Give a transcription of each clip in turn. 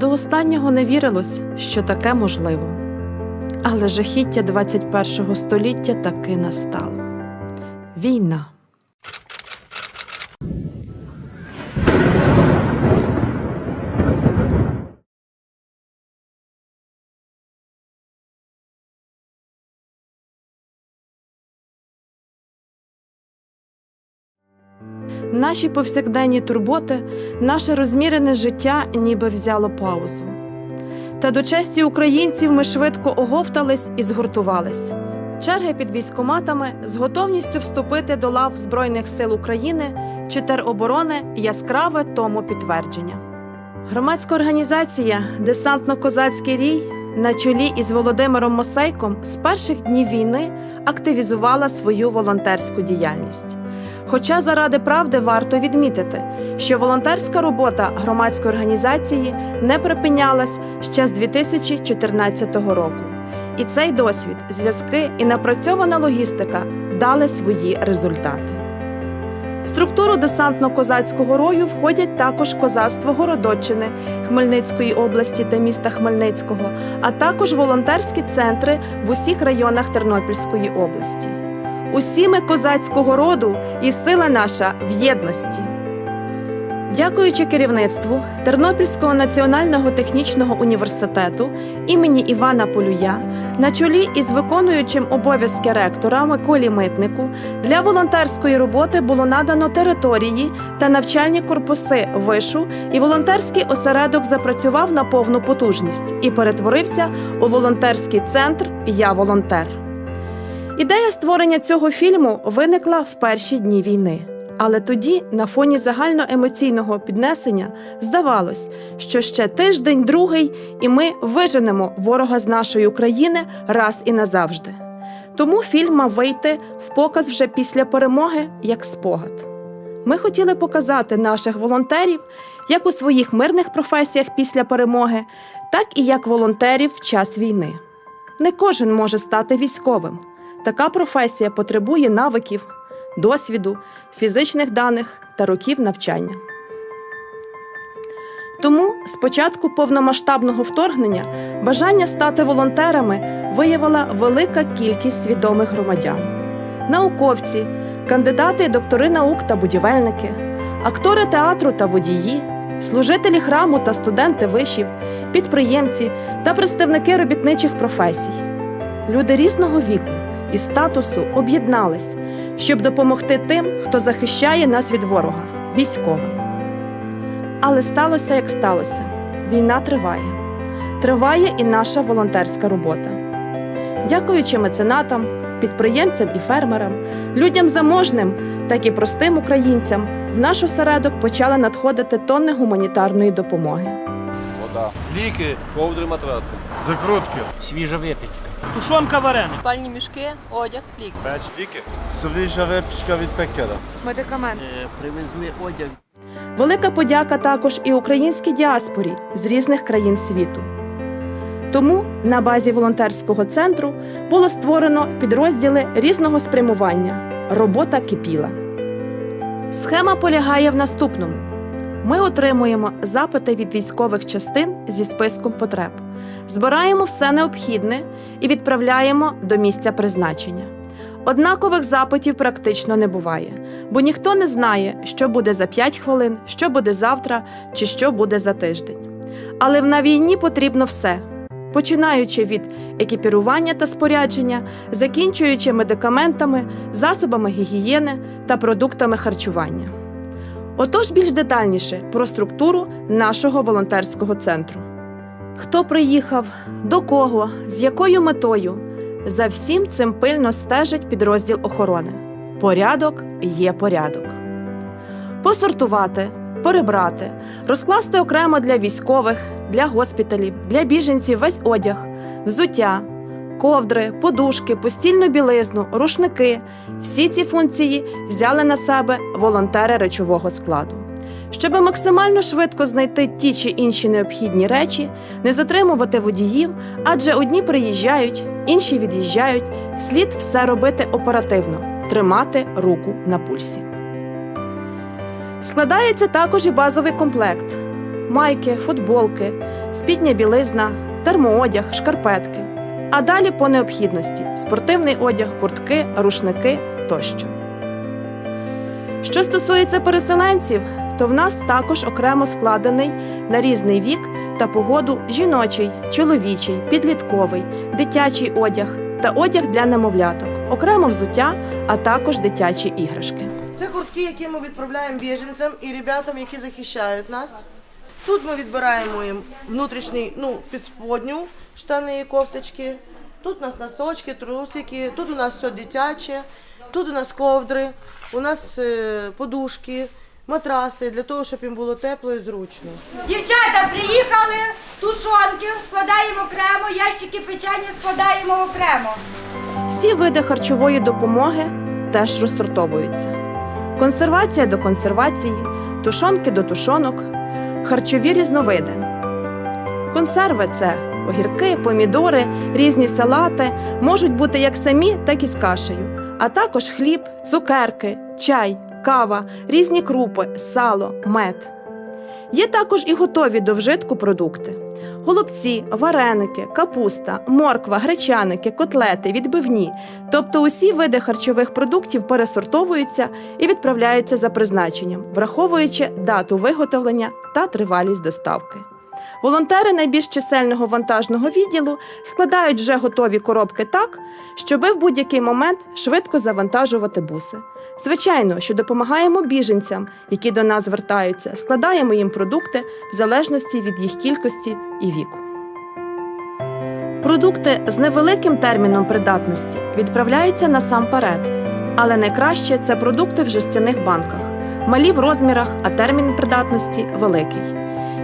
До останнього не вірилось, що таке можливо. Але жахіття 21 століття таки настало. Війна. Наші повсякденні турботи, наше розмірене життя ніби взяло паузу. Та до честі українців ми швидко оговтались і згуртувались. Черги під військоматами з готовністю вступити до лав Збройних сил України чи тероборони яскраве тому підтвердження. Громадська організація Десантно-Козацький рій на чолі із Володимиром Мосейком з перших днів війни активізувала свою волонтерську діяльність. Хоча заради правди варто відмітити, що волонтерська робота громадської організації не припинялась ще з 2014 року. І цей досвід, зв'язки і напрацьована логістика дали свої результати. В структуру десантно-козацького рою входять також козацтво Городоччини, Хмельницької області та міста Хмельницького, а також волонтерські центри в усіх районах Тернопільської області. Усі ми козацького роду і сила наша в єдності. Дякуючи керівництву Тернопільського національного технічного університету імені Івана Полюя на чолі із виконуючим обов'язки ректора Миколі Митнику для волонтерської роботи було надано території та навчальні корпуси вишу, і волонтерський осередок запрацював на повну потужність і перетворився у волонтерський центр Я волонтер. Ідея створення цього фільму виникла в перші дні війни. Але тоді, на фоні загальноемоційного піднесення, здавалось, що ще тиждень, другий, і ми виженемо ворога з нашої України раз і назавжди. Тому фільм мав вийти в показ вже після перемоги як спогад. Ми хотіли показати наших волонтерів як у своїх мирних професіях після перемоги, так і як волонтерів в час війни. Не кожен може стати військовим. Така професія потребує навиків, досвіду, фізичних даних та років навчання. Тому з початку повномасштабного вторгнення бажання стати волонтерами виявила велика кількість свідомих громадян: науковці, кандидати доктори наук та будівельники, актори театру та водії, служителі храму та студенти вишів, підприємці та представники робітничих професій. Люди різного віку і статусу об'єднались, щоб допомогти тим, хто захищає нас від ворога військовим. Але сталося, як сталося. Війна триває. Триває і наша волонтерська робота. Дякуючи меценатам, підприємцям і фермерам, людям заможним, так і простим українцям, в наш осередок почали надходити тонни гуманітарної допомоги. Вода. Ліки, ковдри, матраци. Закрутки. Свіжа випічка. Тушонка варена. Спальні мішки, одяг, лік. Печ. Ліки. Свіжа випічка від пекера. Медикамент. Е, Привезли одяг. Велика подяка також і українській діаспорі з різних країн світу. Тому на базі волонтерського центру було створено підрозділи різного спрямування. Робота кипіла. Схема полягає в наступному: ми отримуємо запити від військових частин зі списком потреб, збираємо все необхідне і відправляємо до місця призначення. Однакових запитів практично не буває, бо ніхто не знає, що буде за 5 хвилин, що буде завтра чи що буде за тиждень. Але на війні потрібно все, починаючи від екіпірування та спорядження, закінчуючи медикаментами, засобами гігієни та продуктами харчування. Отож, більш детальніше про структуру нашого волонтерського центру. Хто приїхав, до кого, з якою метою, за всім цим пильно стежить підрозділ охорони. Порядок є порядок. Посортувати, перебрати, розкласти окремо для військових, для госпіталів, для біженців весь одяг, взуття, ковдри, подушки, постільну білизну, рушники. Всі ці функції взяли на себе волонтери речового складу. Щоб максимально швидко знайти ті чи інші необхідні речі, не затримувати водіїв, адже одні приїжджають, інші від'їжджають, слід все робити оперативно, тримати руку на пульсі. Складається також і базовий комплект: майки, футболки, спідня білизна, термоодяг, шкарпетки. А далі по необхідності спортивний одяг, куртки, рушники тощо. Що стосується переселенців, то в нас також окремо складений на різний вік та погоду жіночий, чоловічий, підлітковий, дитячий одяг та одяг для немовляток, окремо взуття, а також дитячі іграшки. Це куртки, які ми відправляємо біженцям і ребятам, які захищають нас. Тут ми відбираємо їм внутрішній, ну, підсподню, штани і кофточки. Тут у нас носочки, трусики, тут у нас все дитяче, тут у нас ковдри, у нас е, подушки, матраси для того, щоб їм було тепло і зручно. Дівчата приїхали, тушонки складаємо окремо, ящики печення складаємо окремо. Всі види харчової допомоги теж розсортовуються: консервація до консервації, тушонки до тушонок, харчові різновиди. Консерви це огірки, помідори, різні салати, можуть бути як самі, так і з кашею, а також хліб, цукерки, чай, кава, різні крупи, сало, мед. Є також і готові до вжитку продукти: голубці, вареники, капуста, морква, гречаники, котлети, відбивні. Тобто усі види харчових продуктів пересортовуються і відправляються за призначенням, враховуючи дату виготовлення та тривалість доставки. Волонтери найбільш чисельного вантажного відділу складають вже готові коробки так, щоби в будь-який момент швидко завантажувати буси. Звичайно, що допомагаємо біженцям, які до нас звертаються, складаємо їм продукти в залежності від їх кількості і віку. Продукти з невеликим терміном придатності відправляються насамперед, але найкраще це продукти в жестяних банках, малі в розмірах, а термін придатності великий.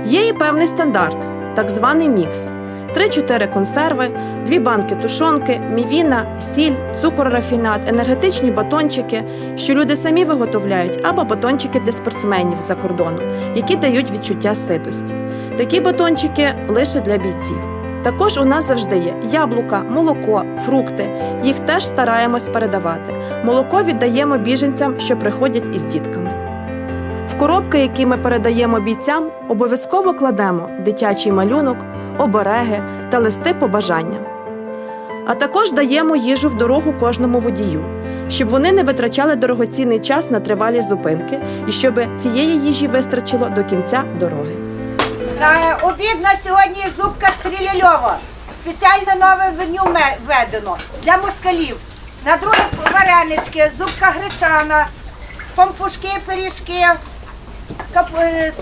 Є і певний стандарт, так званий мікс. 3-4 консерви, 2 банки тушонки, мівіна, сіль, цукор-рафінат, енергетичні батончики, що люди самі виготовляють, або батончики для спортсменів за кордону, які дають відчуття ситості. Такі батончики лише для бійців. Також у нас завжди є яблука, молоко, фрукти. Їх теж стараємось передавати. Молоко віддаємо біженцям, що приходять із дітками. Коробки, які ми передаємо бійцям, обов'язково кладемо дитячий малюнок, обереги та листи побажання. А також даємо їжу в дорогу кожному водію, щоб вони не витрачали дорогоцінний час на тривалі зупинки і щоб цієї їжі вистачило до кінця дороги. На обід на сьогодні зубка стріляльова. Спеціально нове меню ме- введено для москалів. На друге варенички, зубка гречана, пампушки, пиріжки, е,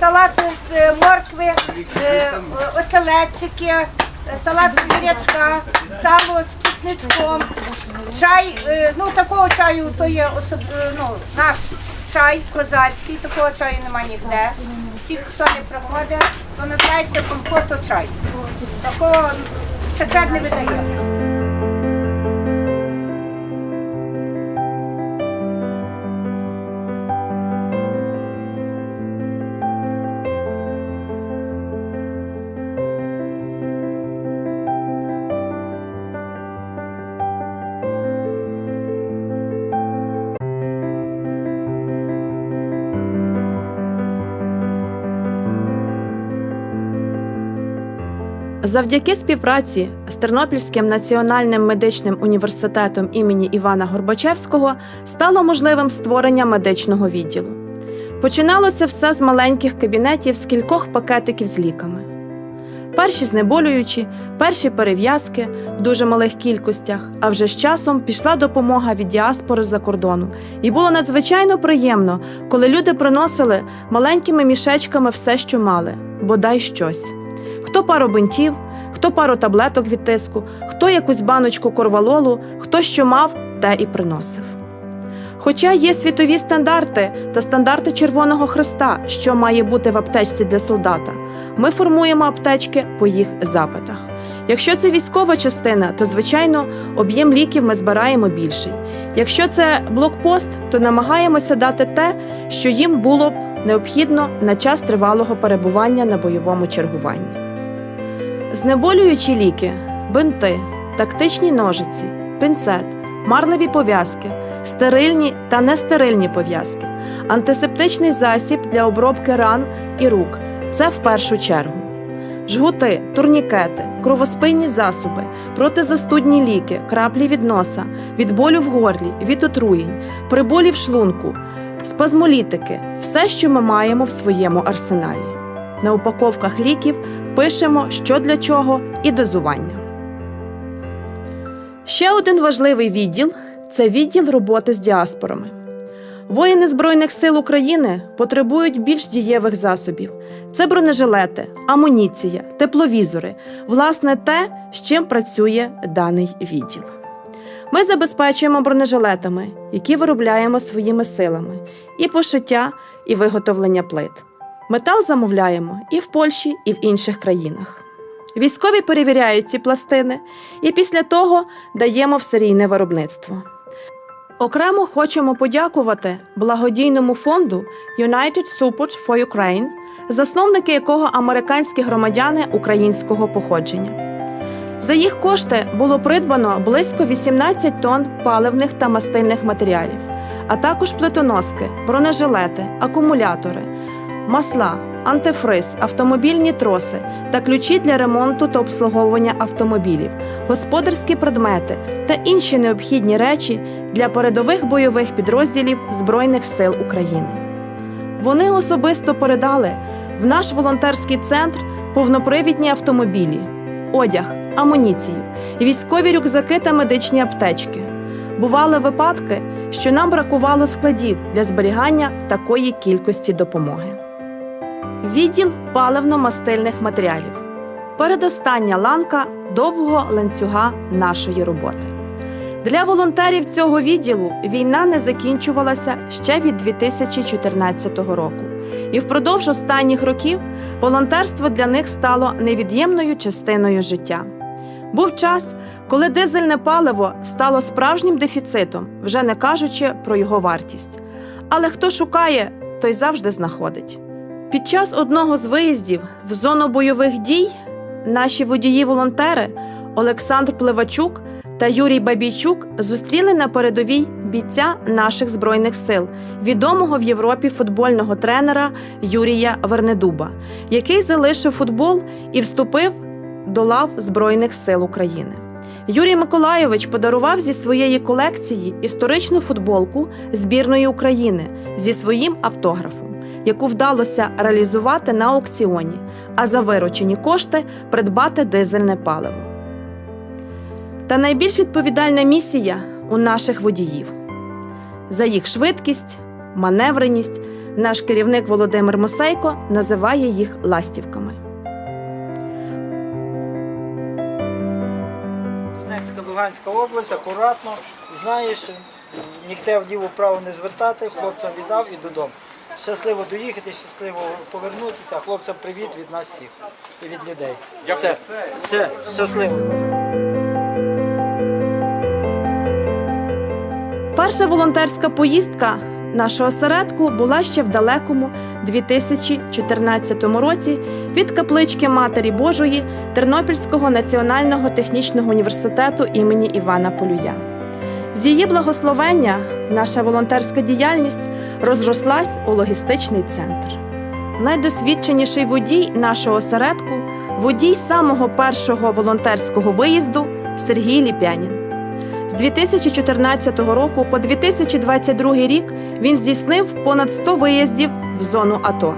салат з е, моркви, е, оселедчики, е, салат з бурячка, сало з чесничком, чай, е, ну такого чаю, то є е, ну, наш чай козацький, такого чаю нема ніде. Всі, хто не приходить, то називається компото чай. Такого секрет не видає. Завдяки співпраці з Тернопільським національним медичним університетом імені Івана Горбачевського стало можливим створення медичного відділу. Починалося все з маленьких кабінетів з кількох пакетиків з ліками. Перші знеболюючі, перші перев'язки в дуже малих кількостях, а вже з часом пішла допомога від діаспори з-за кордону. І було надзвичайно приємно, коли люди приносили маленькими мішечками все, що мали, бодай щось хто пару бинтів, хто пару таблеток від тиску, хто якусь баночку корвалолу, хто що мав, те і приносив. Хоча є світові стандарти та стандарти Червоного Христа, що має бути в аптечці для солдата, ми формуємо аптечки по їх запитах. Якщо це військова частина, то звичайно об'єм ліків ми збираємо більший. Якщо це блокпост, то намагаємося дати те, що їм було б необхідно на час тривалого перебування на бойовому чергуванні. Знеболюючі ліки, бинти, тактичні ножиці, пінцет, марливі пов'язки, стерильні та нестерильні пов'язки, антисептичний засіб для обробки ран і рук це в першу чергу. Жгути, турнікети, кровоспинні засоби, протизастудні ліки, краплі від носа, від болю в горлі, від отруєнь, при болі в шлунку, спазмолітики все, що ми маємо в своєму арсеналі. На упаковках ліків пишемо, що для чого і дозування. Ще один важливий відділ це відділ роботи з діаспорами. Воїни Збройних сил України потребують більш дієвих засобів: це бронежилети, амуніція, тепловізори, власне, те, з чим працює даний відділ. Ми забезпечуємо бронежилетами, які виробляємо своїми силами, і пошиття, і виготовлення плит. Метал замовляємо і в Польщі, і в інших країнах. Військові перевіряють ці пластини і після того даємо в серійне виробництво. Окремо хочемо подякувати благодійному фонду United Support for Ukraine, засновники якого американські громадяни українського походження. За їх кошти було придбано близько 18 тонн паливних та мастильних матеріалів, а також плитоноски, бронежилети, акумулятори, масла, антифриз, автомобільні троси та ключі для ремонту та обслуговування автомобілів, господарські предмети та інші необхідні речі для передових бойових підрозділів Збройних сил України. Вони особисто передали в наш волонтерський центр повнопривідні автомобілі, одяг, амуніцію, військові рюкзаки та медичні аптечки. Бували випадки, що нам бракувало складів для зберігання такої кількості допомоги. Відділ паливно-мастильних матеріалів. Передостання ланка довгого ланцюга нашої роботи. Для волонтерів цього відділу війна не закінчувалася ще від 2014 року, і впродовж останніх років волонтерство для них стало невід'ємною частиною життя. Був час, коли дизельне паливо стало справжнім дефіцитом, вже не кажучи про його вартість. Але хто шукає, той завжди знаходить. Під час одного з виїздів в зону бойових дій наші водії-волонтери Олександр Пливачук та Юрій Бабійчук зустріли на передовій бійця наших збройних сил, відомого в Європі футбольного тренера Юрія Вернедуба, який залишив футбол і вступив до лав Збройних сил України. Юрій Миколайович подарував зі своєї колекції історичну футболку збірної України зі своїм автографом, яку вдалося реалізувати на аукціоні, а за виручені кошти придбати дизельне паливо. Та найбільш відповідальна місія у наших водіїв. За їх швидкість, маневреність наш керівник Володимир Мосейко називає їх ластівками. Донецька, Луганська область, акуратно, знаєш, ніхто в діву право не звертати, хлопцям віддав і додому. Щасливо доїхати, щасливо повернутися. Хлопцям привіт від нас всіх і від людей. Все, все, щасливо. Перша волонтерська поїздка нашого осередку була ще в далекому 2014 році від каплички Матері Божої Тернопільського національного технічного університету імені Івана Полюя. З її благословення наша волонтерська діяльність розрослась у логістичний центр. Найдосвідченіший водій нашого осередку водій самого першого волонтерського виїзду Сергій Ліпянін. З 2014 року по 2022 рік він здійснив понад 100 виїздів в зону АТО.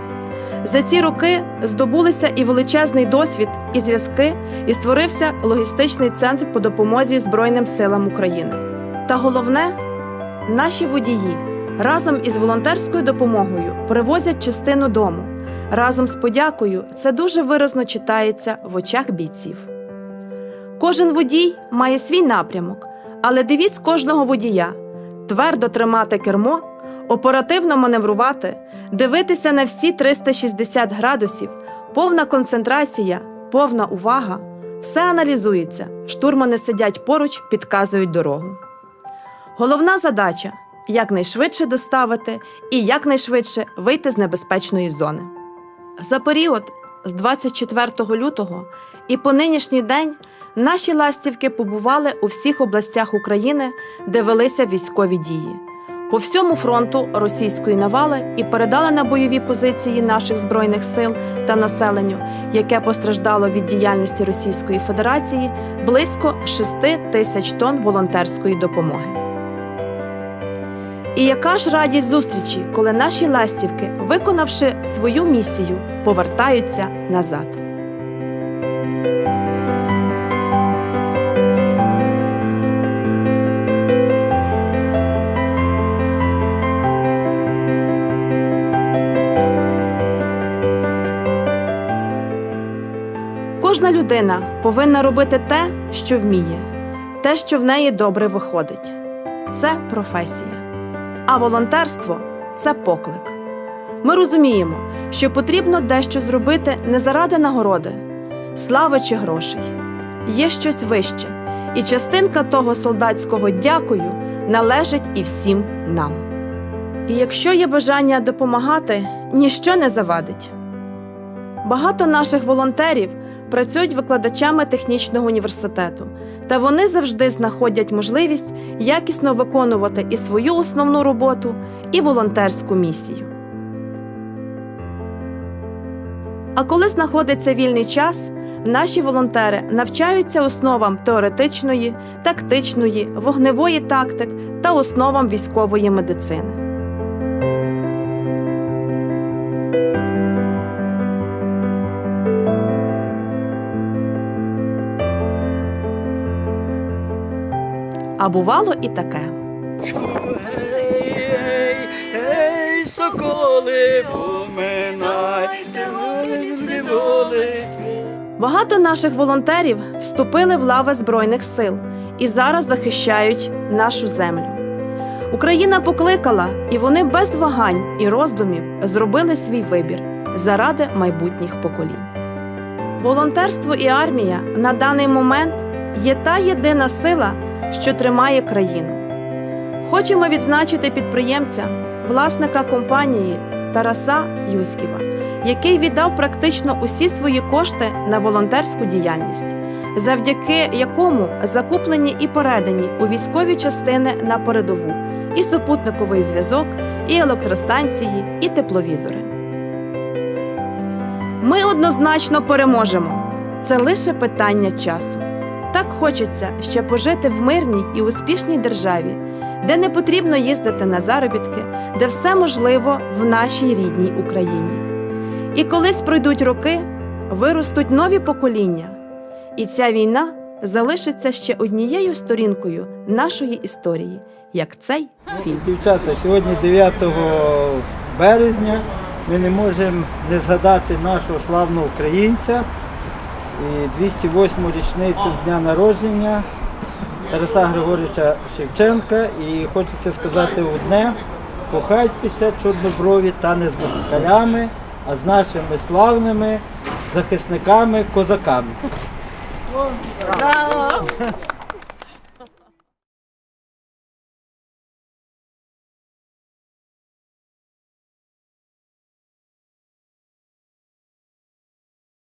За ці роки здобулися і величезний досвід, і зв'язки, і створився логістичний центр по допомозі Збройним силам України. Та головне, наші водії разом із волонтерською допомогою привозять частину дому. Разом з подякою це дуже виразно читається в очах бійців. Кожен водій має свій напрямок, але девіз кожного водія твердо тримати кермо, оперативно маневрувати, дивитися на всі 360 градусів, повна концентрація, повна увага. Все аналізується, штурмани сидять поруч, підказують дорогу. Головна задача якнайшвидше доставити і якнайшвидше вийти з небезпечної зони. За період з 24 лютого і по нинішній день наші ластівки побували у всіх областях України, де велися військові дії. по всьому фронту російської навали і передали на бойові позиції наших збройних сил та населенню, яке постраждало від діяльності Російської Федерації, близько 6 тисяч тонн волонтерської допомоги. І яка ж радість зустрічі, коли наші ластівки, виконавши свою місію, повертаються назад. Кожна людина повинна робити те, що вміє, те, що в неї добре виходить. Це професія. А волонтерство це поклик. Ми розуміємо, що потрібно дещо зробити не заради нагороди, слави чи грошей. Є щось вище, і частинка того солдатського дякую належить і всім нам. І якщо є бажання допомагати, ніщо не завадить. Багато наших волонтерів працюють викладачами технічного університету, та вони завжди знаходять можливість якісно виконувати і свою основну роботу, і волонтерську місію. А коли знаходиться вільний час, наші волонтери навчаються основам теоретичної, тактичної, вогневої тактик та основам військової медицини. А бувало і таке. Гей, гей, соколи, поминайте. Багато наших волонтерів вступили в лави Збройних сил і зараз захищають нашу землю. Україна покликала, і вони без вагань і роздумів зробили свій вибір заради майбутніх поколінь. Волонтерство і армія на даний момент є та єдина сила, що тримає країну. Хочемо відзначити підприємця, власника компанії Тараса Юськіва, який віддав практично усі свої кошти на волонтерську діяльність, завдяки якому закуплені і передані у військові частини на передову і супутниковий зв'язок, і електростанції, і тепловізори. Ми однозначно переможемо. Це лише питання часу. Так хочеться ще пожити в мирній і успішній державі, де не потрібно їздити на заробітки, де все можливо в нашій рідній Україні. І колись пройдуть роки, виростуть нові покоління, і ця війна залишиться ще однією сторінкою нашої історії, як цей фільм. Дівчата, сьогодні 9 березня. Ми не можемо не згадати нашого славного українця і 208 річницю з дня народження Тараса Григоровича Шевченка. І хочеться сказати одне: кохайтеся чорноброві та не з москалями, а з нашими славними захисниками, козаками. Браво!